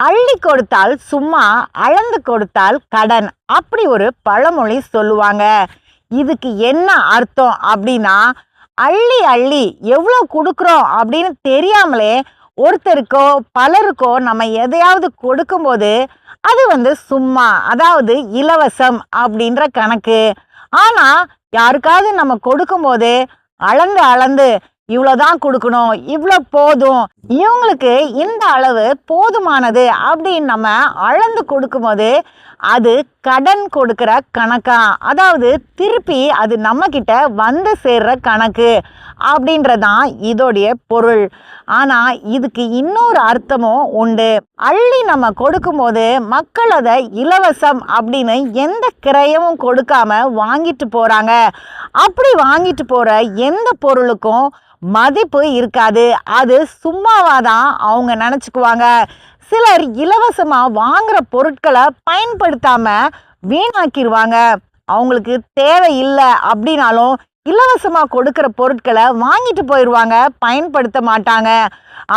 அள்ளி கொடுத்தால் சும்மா அளந்து கொடுத்தால் கடன் அப்படி ஒரு பழமொழி சொல்லுவாங்க. இதுக்கு என்ன அர்த்தம் அப்படின்னா அள்ளி அள்ளி எவ்வளோ கொடுக்குறோம் அப்படின்னு தெரியாமலே ஒருத்தருக்கோ பலருக்கோ நம்ம எதையாவது கொடுக்கும்போது அது வந்து சும்மா அதாவது இலவசம் அப்படின்ற கணக்கு. ஆனால் யாருக்காவது நம்ம கொடுக்கும்போது அளந்து அளந்து இவ்வளோதான் கொடுக்கணும் இவ்வளோ போதும். இவங்களுக்கு இந்த அளவு போதுமானது அப்படின்னு நம்ம அளந்து கொடுக்கும்போது அது கடன் கொடுக்குற கணக்கா? அதாவது திருப்பி அது நம்மக்கிட்ட வந்து சேர்ற கணக்கு. அப்படின்றதான் இதோடைய பொருள். ஆனால் இதுக்கு இன்னொரு அர்த்தமும் உண்டு. அள்ளி நம்ம கொடுக்கும்போது மக்கள் அதை இலவசம் அப்படின்னு எந்த கிரயமும் கொடுக்காம வாங்கிட்டு போகிறாங்க அப்படி வாங்கிட்டு போகிற எந்த பொருளுக்கும் மதிப்பு இருக்காது. அது சும்மாவாக தான் அவங்க நினச்சிக்குவாங்க. சிலர் இலவசமாக வாங்குற பொருட்களை பயன்படுத்தாமல் வீணாக்கிடுவாங்க அவங்களுக்கு தேவை இல்லை அப்படின்னாலும் இலவசமாக கொடுக்குற பொருட்களை வாங்கிட்டு போயிடுவாங்க பயன்படுத்த மாட்டாங்க.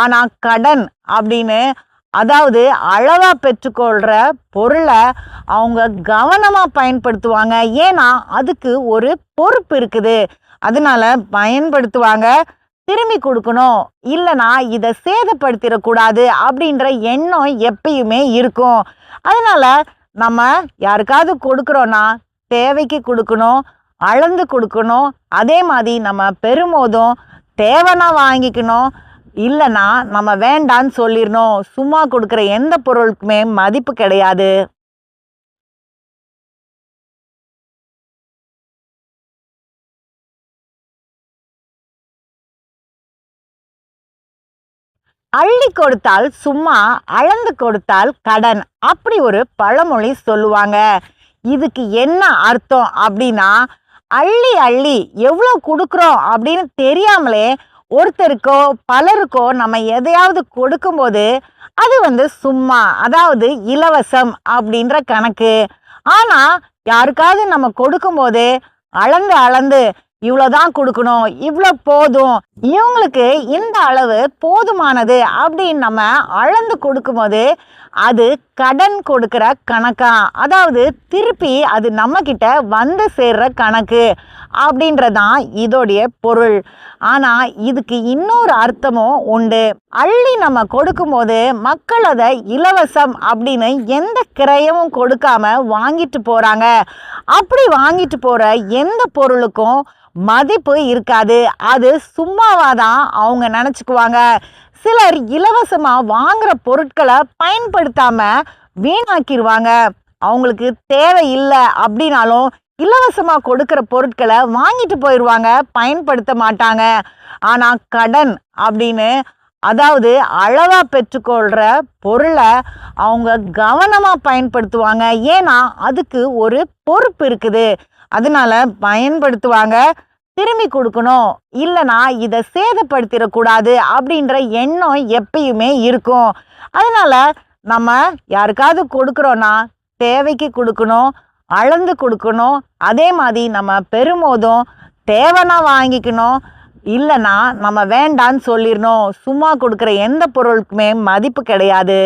ஆனால் கடன் அப்படின்னு அதாவது அளவாக பெற்றுக்கொள்கிற பொருளை அவங்க கவனமாக பயன்படுத்துவாங்க. ஏன்னா அதுக்கு ஒரு பொறுப்பு இருக்குது. அதனால பயன்படுத்துவாங்க. திரும்பி கொடுக்கணும். இல்லைனா இதை சேதப்படுத்திடக்கூடாது அப்படின்ற எண்ணம் எப்பயுமே இருக்கும். அதனால் நம்ம யாருக்காவது கொடுக்குறோன்னா தேவைக்கு கொடுக்கணும். அளந்து கொடுக்கணும். அதே மாதிரி நம்ம பெரும்போதும் தேவைன்னா வாங்கிக்கணும். இல்லைன்னா நம்ம வேண்டான்னு சொல்லிடணும். சும்மா கொடுக்குற எந்த பொருளுக்குமே மதிப்பு கிடையாது. அள்ளி கொடுத்தால் சும்மா அளந்து கொடுத்தால் கடன். அப்படி ஒரு பழமொழி சொல்லுவாங்க. இதுக்கு என்ன அர்த்தம் அப்படின்னா அள்ளி அள்ளி எவ்வளோ கொடுக்குறோம் அப்படின்னு தெரியாமலே ஒருத்தருக்கோ பலருக்கோ நம்ம எதையாவது கொடுக்கும்போது அது வந்து சும்மா அதாவது இலவசம் அப்படின்ற கணக்கு. ஆனால் யாருக்காவது நம்ம கொடுக்கும்போது அளந்து அளந்து இவ்வளோதான் கொடுக்கணும் இவ்வளோ போதும் இவங்களுக்கு இந்த அளவு போதுமானது அப்படின்னு நம்ம அளந்து கொடுக்கும்போது அது கடன் கொடுக்குற கணக்கா? அதாவது திருப்பி அது நம்மக்கிட்ட வந்து சேர்ற கணக்கு அப்படின்றதான் இதோடைய பொருள். ஆனால் இதுக்கு இன்னொரு அர்த்தமும் உண்டு. அள்ளி நம்ம கொடுக்கும்போது மக்கள் அதை இலவசம் அப்படின்னு எந்த கிரயமும் கொடுக்காம வாங்கிட்டு போகிறாங்க அப்படி வாங்கிட்டு போகிற எந்த பொருளுக்கும் மதிப்பு இருக்காது. அது சும்மாவாக தான் அவங்க நினச்சிக்குவாங்க. சிலர் இலவசமாக வாங்குற பொருட்களை பயன்படுத்தாமல் வீணாக்கிடுவாங்க அவங்களுக்கு தேவை இல்லை அப்படின்னாலும் இலவசமாக கொடுக்குற பொருட்களை வாங்கிட்டு போயிடுவாங்க பயன்படுத்த மாட்டாங்க. ஆனால் கடன் அப்படின்னு அதாவது அளவாக பெற்றுக்கொள்கிற பொருளை அவங்க கவனமாக பயன்படுத்துவாங்க. ஏன்னா அதுக்கு ஒரு பொறுப்பு இருக்குது. அதனால பயன்படுத்துவாங்க. திரும்பி கொடுக்கணும். இல்லைனா இதை சேதப்படுத்திடக்கூடாது அப்படின்ற எண்ணம் எப்பயுமே இருக்கும். அதனால் நம்ம யாருக்காவது கொடுக்குறோன்னா தேவைக்கு கொடுக்கணும் அளந்து கொடுக்கணும். அதே மாதிரி நம்ம பெரும்போதும் தேவைன்னா வாங்கிக்கணும். இல்லைனா நம்ம வேண்டான்னு சொல்லிடணும். சும்மா கொடுக்குற எந்த பொருளுக்குமே மதிப்பு கிடையாது.